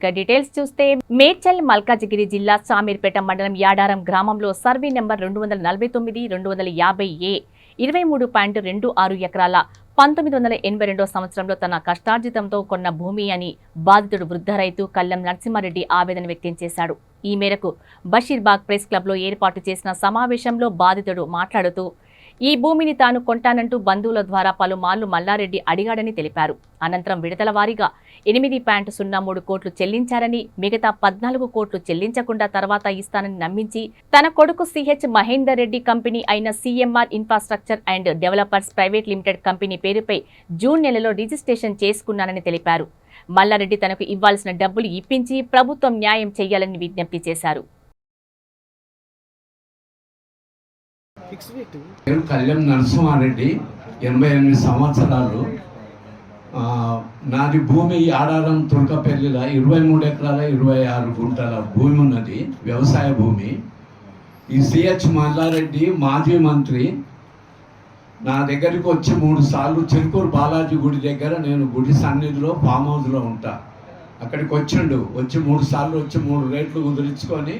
ఇక డీటెయిల్స్ చూస్తే మేడ్చల్ మల్కాజిగిరి జిల్లా సామీర్పేట మండలం యాడారం గ్రామంలో సర్వే నెంబర్ రెండు వందల నలభై తొమ్మిది రెండు వందల యాభై ఏ ఇరవై మూడు పాయింట్ రెండు ఆరు ఎకరాల పంతొమ్మిది వందల ఎనభై రెండో సంవత్సరంలో తన కష్టార్జితంతో కొన్న భూమి అని బాధితుడు వృద్ధ రైతు కల్లం నరసింహారెడ్డి ఆవేదన వ్యక్తం చేశాడు. ఈ మేరకు బషీర్బాగ్ ప్రెస్ క్లబ్లో ఏర్పాటు చేసిన సమావేశంలో బాధితుడు మాట్లాడుతూ ఈ భూమిని తాను కొంటానంటూ బంధువుల ద్వారా పలుమార్లు మల్లారెడ్డి అడిగాడని తెలిపారు. అనంతరం విడతల వారీగా ఎనిమిది పాయింట్ సున్నా మూడు కోట్లు చెల్లించారని మిగతా పద్నాలుగు కోట్లు చెల్లించకుండా తర్వాత ఇస్తానని నమ్మించి తన కొడుకు సిహెచ్ మహేందర్ రెడ్డి కంపెనీ అయిన CMR infrastructure and developers private limited company పేరుపై జూన్ నెలలో రిజిస్ట్రేషన్ చేసుకున్నానని తెలిపారు. మల్లారెడ్డి తనకు ఇవ్వాల్సిన డబ్బులు ఇప్పించి ప్రభుత్వం న్యాయం చేయాలని విజ్ఞప్తి చేశారు. నేను కళ్యాణ్ నరసింహారెడ్డి ఎనభై ఎనిమిది సంవత్సరాలు. నాది భూమి ఆడారం తుర్కపల్లిలో ఇరవై మూడు ఎకరాల ఇరవై ఆరు గుంటల భూమి ఉన్నది వ్యవసాయ భూమి. ఈ సిహెచ్ మల్లారెడ్డి మాజీ మంత్రి. నా దగ్గరికి వచ్చి మూడు సార్లు చెరుకూరు బాలాజీ గుడి దగ్గర నేను గుడి సన్నిధిలో ఫామ్ హౌస్లో ఉంటా. అక్కడికి వచ్చిండు వచ్చి మూడు సార్లు వచ్చి మూడు రేట్లు కుదిరించుకొని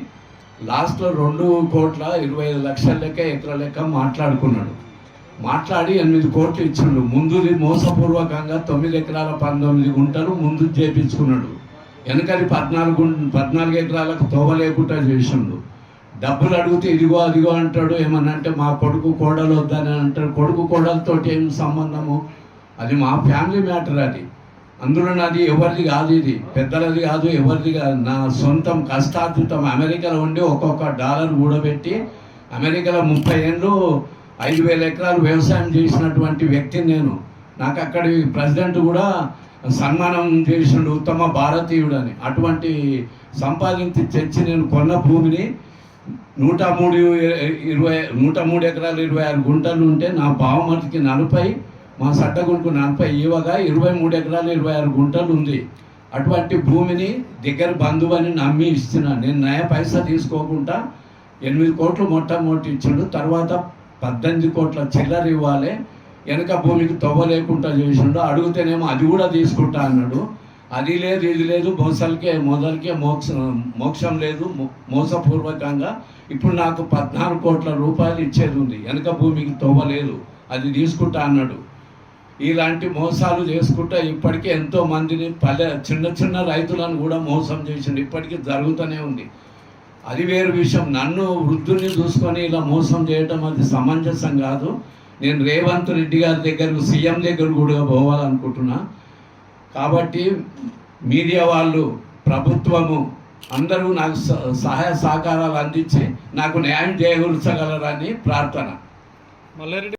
లాస్ట్లో రెండు కోట్ల ఇరవై ఐదు లక్షల లెక్క ఎకర లెక్క మాట్లాడుకున్నాడు. మాట్లాడి ఎనిమిది కోట్లు ఇచ్చిండు. ముందుది మోసపూర్వకంగా తొమ్మిది ఎకరాల పంతొమ్మిది గుంటలు ముందు చేపించుకున్నాడు. వెనకది పద్నాలుగు పద్నాలుగు ఎకరాలకు తోవ లేకుండా చేసిండు. డబ్బులు అడిగితే ఇదిగో అదిగో అంటాడు. ఏమన్నా అంటే మా కొడుకు కోడలు వద్దని అంటాడు. కొడుకు కోడలతో ఏం సంబంధము? అది మా ఫ్యామిలీ మ్యాటర్ అది. అందులో నాది ఎవరిది కాదు ఇది. పెద్దలది కాదు ఎవరిది కాదు. నా సొంతం కష్టార్జితం అమెరికాలో ఉండి ఒక్కొక్క డాలర్ కూడబెట్టి అమెరికాలో ముప్పై ఏళ్ళు ఐదు వేల ఎకరాలు వ్యవసాయం చేసినటువంటి వ్యక్తిని నేను. నాకు అక్కడి ప్రెసిడెంట్ కూడా సన్మానం చేసిండు ఉత్తమ భారతీయుడు అని అటువంటి సంపాదించి తెచ్చి నేను కొన్న భూమిని నూట మూడు ఇరవై నూట మూడు ఎకరాలు ఇరవై ఆరు గుంటలు ఉంటే నా బావమతికి నలభై మా సడ్డగుంటుకు నలభై ఇవ్వగా ఇరవై మూడు ఎకరాలు ఇరవై ఆరు గుంటలు ఉంది. అటువంటి భూమిని దగ్గర బంధువని నమ్మి ఇస్తున్నా. నేను నయ పైసా తీసుకోకుండా ఎనిమిది కోట్లు మొట్టమొదటి ఇచ్చిండు. తర్వాత పద్దెనిమిది కోట్ల చిల్లర ఇవ్వాలి. వెనక భూమికి తవ్వ లేకుండా చేసిండు. అడిగితేనేమో అది కూడా తీసుకుంటా అన్నాడు. అది లేదు ఇది లేదు మోసలకే మొదలకే మోక్ష మోక్షం లేదు మోసపూర్వకంగా. ఇప్పుడు నాకు పద్నాలుగు కోట్ల రూపాయలు ఇచ్చేది ఉంది. వెనక భూమికి తవ్వ లేదు. అది తీసుకుంటా అన్నాడు. ఇలాంటి మోసాలు చేసుకుంటా ఇప్పటికీ ఎంతో మందిని పల్లె చిన్న చిన్న రైతులను కూడా మోసం చేసిండు. ఇప్పటికీ జరుగుతూనే ఉంది. అది వేరు విషయం. నన్ను వృద్ధుల్ని చూసుకొని ఇలా మోసం చేయటం అది సమంజసం కాదు. నేను రేవంత్ రెడ్డి గారి దగ్గరకు సీఎం దగ్గర కూడా పోవాలనుకుంటున్నా. కాబట్టి మీడియా వాళ్ళు ప్రభుత్వము అందరూ నాకు స- సహాయ సహకారాలు అందించి నాకు న్యాయం చేకూర్చగలరని ప్రార్థన. మల్లారెడ్డి